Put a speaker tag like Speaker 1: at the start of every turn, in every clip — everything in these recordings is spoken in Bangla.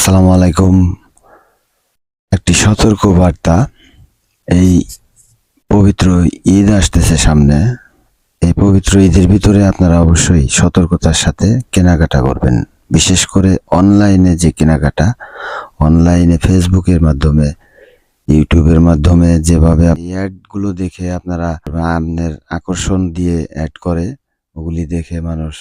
Speaker 1: আসসালামু আলাইকুম একটি সতর্ক বার্তা এই পবিত্র ঈদ আসতেছে সামনে। এই পবিত্র ঈদের ভিতরে আপনারা অবশ্যই সতর্কতার সাথে কেনাকাটা করবেন। বিশেষ করে অনলাইনে যে কেনাকাটা, অনলাইনে ফেসবুকের মাধ্যমে, ইউটিউবের মাধ্যমে যেভাবে অ্যাডগুলো দেখে আপনারা আপনার আকর্ষণ দিয়ে অ্যাড করে, ওগুলি দেখে মানুষ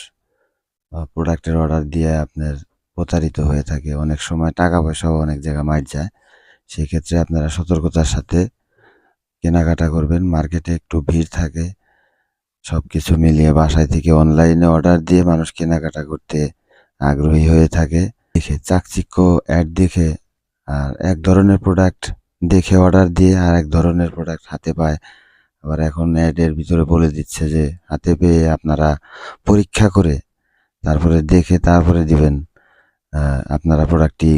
Speaker 1: প্রোডাক্টের অর্ডার দিয়ে আপনার প্রতারিত হয়ে থাকে। অনেক সময় টাকা পয়সাও অনেক জায়গায় মার যায়। সেই ক্ষেত্রে আপনারা সতর্কতার সাথে কেনাকাটা করবেন। মার্কেটে একটু ভিড় থাকে। সব কিছু মিলিয়ে বাসায় থেকে অনলাইনে অর্ডার দিয়ে মানুষ কেনাকাটা করতে আগ্রহী হয়ে থাকে। দেখে চাকচিক্য অ্যাড দেখে আর এক ধরনের প্রোডাক্ট দেখে অর্ডার দিয়ে আর এক ধরনের প্রোডাক্ট হাতে পায়। আবার এখন অ্যাডের ভিতরে বলে দিচ্ছে যে হাতে পেয়ে আপনারা পরীক্ষা করে তারপরে দেখে তারপরে দিবেন। আপনারা প্রোডাক্টটি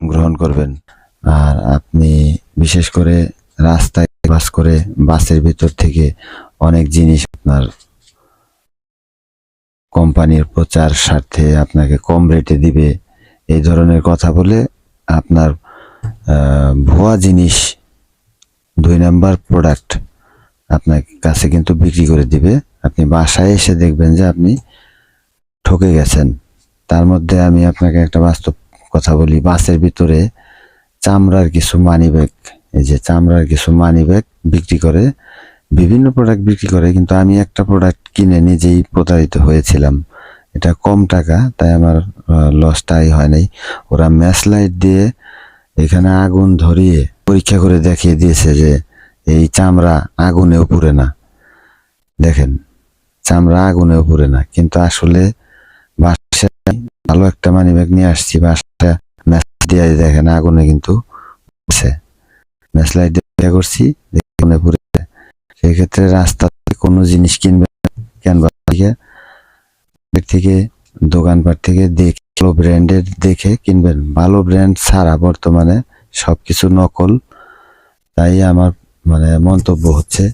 Speaker 1: গ্রহণ করবেন। আর আপনি বিশেষ করে রাস্তায় বাস করে বাসের ভিতর থেকে অনেক জিনিস আপনার কোম্পানির প্রচার স্বার্থে আপনাকে কম রেটে দিবে। এই ধরনের কথা বলে আপনার ভুয়া জিনিস দুই নাম্বার প্রোডাক্ট আপনার কাছে কিন্তু বিক্রি করে দিবে। আপনি বাসায় এসে দেখবেন যে আপনি ঠকে গেছেন। তার মধ্যে আমি আপনাকে একটা বাস্তব কথা বলি। বাসের ভিতরে চামড়ার কিছু মানি ব্যাগ এই যে চামড়ার কিছু মানি ব্যাগ বিক্রি করে, বিভিন্ন প্রোডাক্ট বিক্রি করে, কিন্তু আমি একটা প্রোডাক্ট কিনে নিজেই প্রতারিত হয়েছিলাম। এটা কম টাকা, তাই আমার লসটাই হয় নাই। ওরা ম্যাচ লাইট দিয়ে এখানে আগুন ধরিয়ে পরীক্ষা করে দেখিয়ে দিয়েছে যে এই চামড়া আগুনেও পুড়ে না। দেখেন, চামড়া আগুনেও পুড়ে না। কিন্তু আসলে ভালো একটা মানি ব্যাগ নিয়ে আসছি, বাসায় ম্যাচ দিয়ে দেখেন আগুনে কিন্তু ম্যাচ লাইট দিয়ে করছি আগুনে পুড়েছে। সেই রাস্তাতে কোনো জিনিস কিনবে ক্যানভাস থেকে? থেকে, দোকানপাট থেকে দেখে, ভালো ব্র্যান্ডের দেখে কিনবেন। ভালো ব্র্যান্ড ছাড়া বর্তমানে সবকিছু নকল। তাই আমার মানে মন্তব্য হচ্ছে,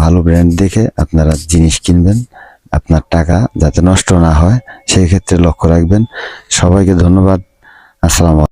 Speaker 1: ভালো ব্র্যান্ড দেখে আপনারা জিনিস কিনবেন। আপনার টাকা যাতে নষ্ট না হয় সেই ক্ষেত্রে লক্ষ্য রাখবেন। সবাইকে ধন্যবাদ। আসসালামু